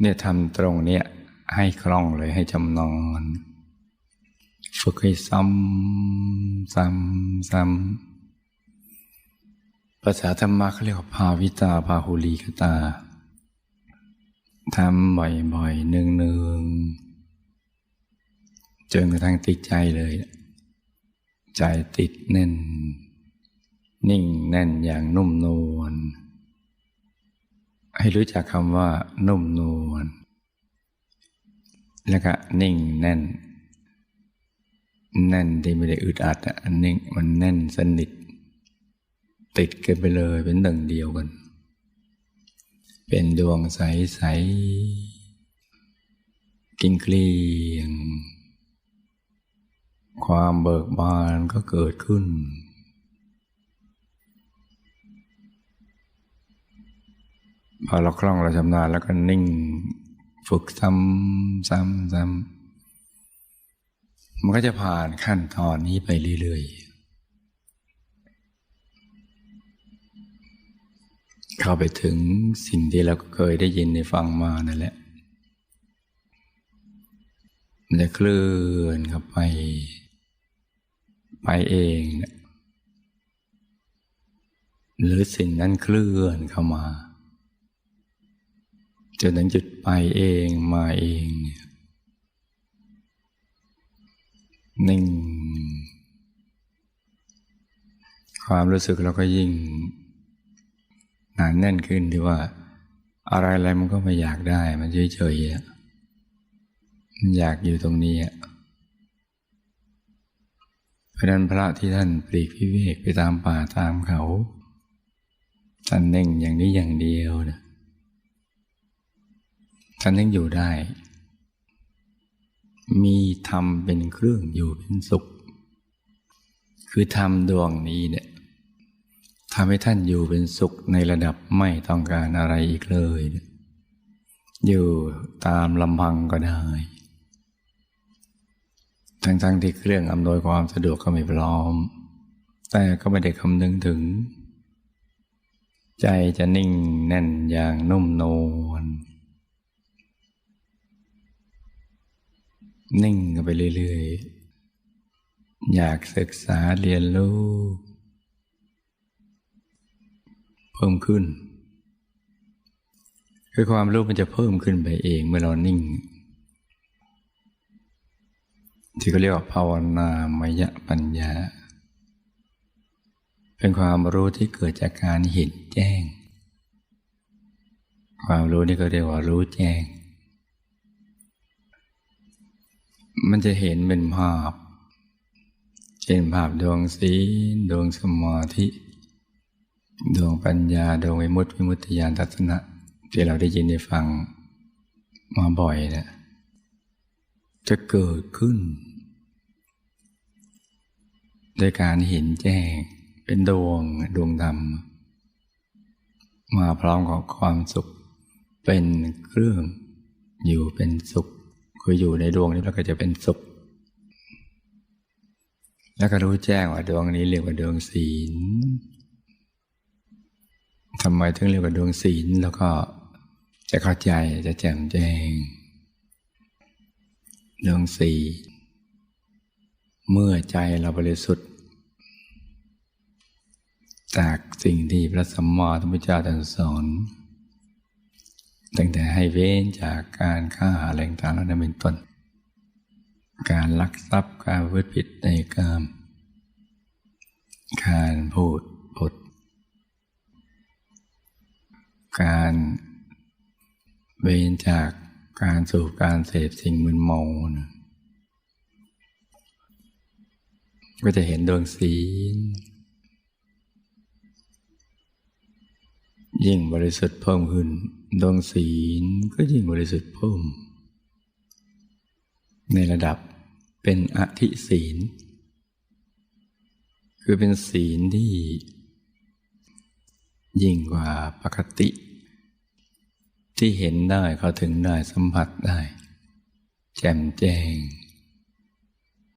เนี่ยทำตรงเนี้ยให้คล่องเลยให้จำนอนฝึกให้ซ้ำซ้ำซ้ำภาษาธรรมะเขาเรียกว่าภาวิตาภาหุลีกตาทำบ่อยๆเนืองๆจนกระทั่งติดใจเลย ใจติดแน่น นิ่งแน่นอย่างนุ่มนวล ให้รู้จักคำว่า นุ่มนวลแล้วก็นิ่งแน่น แน่นที่ไม่ได้อึดอัดอะนิ่งมันแน่นสนิท ติดกันไปเลยเป็นหนึ่งเดียวกัน เป็นดวงใสๆกินเกลียง ความเบิกบานก็เกิดขึ้น พอเราคล่องเราชำนาญแล้วก็นิ่ง ฝึกซ้ำซ้ำซ้ำมันก็จะผ่านขั้นตอนนี้ไปเรื่อยๆ เข้าไปถึงสิ่งที่เราเคยได้ยินได้ฟังมานั่นแหละ มันจะเคลื่อนเข้าไป ไปเองนะหรือสิ่งนั้นเคลื่อนเข้ามา นถึงจุดไปเองมาเองเนี่ยนิ่ง ความรู้สึกเราก็ยิ่งหนานแน่นขึ้นที่ว่า อะไรอะไรมันก็ไม่อยากได้ มันเฉยๆอะมันอยากอยู่ตรงนี้อะเพราะนั้นพระที่ท่านปลีกพิเวกไปตามป่าตามเขาท่านเน่งอย่างนี้อย่างเดียวนะ ท่านยังอยู่ได้ มีธรรมเป็นเครื่องอยู่เป็นสุข คือธรรมดวงนี้เนี่ยทำให้ท่านอยู่เป็นสุขในระดับไม่ต้องการอะไรอีกเลย อยู่ตามลำพังก็ได้ ทั้งๆทที่เครื่องอำนวยความสะดวกก็ไม่พร้อม แต่ก็ไม่ได้คำนึงถึง ใจจะนิ่งแน่นอย่างนุ่มนวล นิ่งกันไปเรื่อยๆ อยากศึกษาเรียนรู้ เพิ่มขึ้น คือความรู้มันจะเพิ่มขึ้นไปเองเมื่อเรานิ่ง ที่เขาเรียกว่าภาวนามยปัญญา เป็นความรู้ที่เกิดจากการเห็นแจ้ง ความรู้นี่ก็เรียกว่ารู้แจ้ง มันจะเห็นเป็นภาพ เช่นภาพดวงศีดวงสมาธิ ดวงปัญญา ดวงวิมุตติวิมุตติญาณทัศนะ ที่เราได้ยินได้ฟังมาบ่อยเนะี่ยจะเกิดขึ้นด้วยการเห็นแจ้งเป็นดวงดวงดำมาพร้อมกับความสุขเป็นเครื่องอยู่เป็นสุข คืออยู่ในดวงนี้เราก็จะเป็นสุข แล้วก็รู้แจ้งว่าดวงนี้เรียกว่าดวงศีลทำไมถึงเรียกว่าดวงศีลแล้วก็จะเข้าใจจะแจ่มแจ้งดวงศีลเมื่อใจเราบริสุทธิ์ จากสิ่งที่พระสัมมาสัมพุทธเจ้าตรัสสอน ตั้งแต่ให้เว้นจากการฆ่าอะไรต่างๆแล้วนั้นเป็นต้น การลักทรัพย์การวิผิดในกาม การพูดปด การเว้นจากการสูบการเสพสิ่งมึนเมานะก็จะเห็นดวงศีล ยิ่งบริสุทธิ์เพิ่มขึ้น ดวงศีลก็ยิ่งบริสุทธิ์เพิ่ม ในระดับเป็นอธิศีล คือเป็นศีลที่ ยิ่งกว่าปกติ ที่เห็นได้เขาถึงได้สัมผัสได้ แจ่มแจ้ง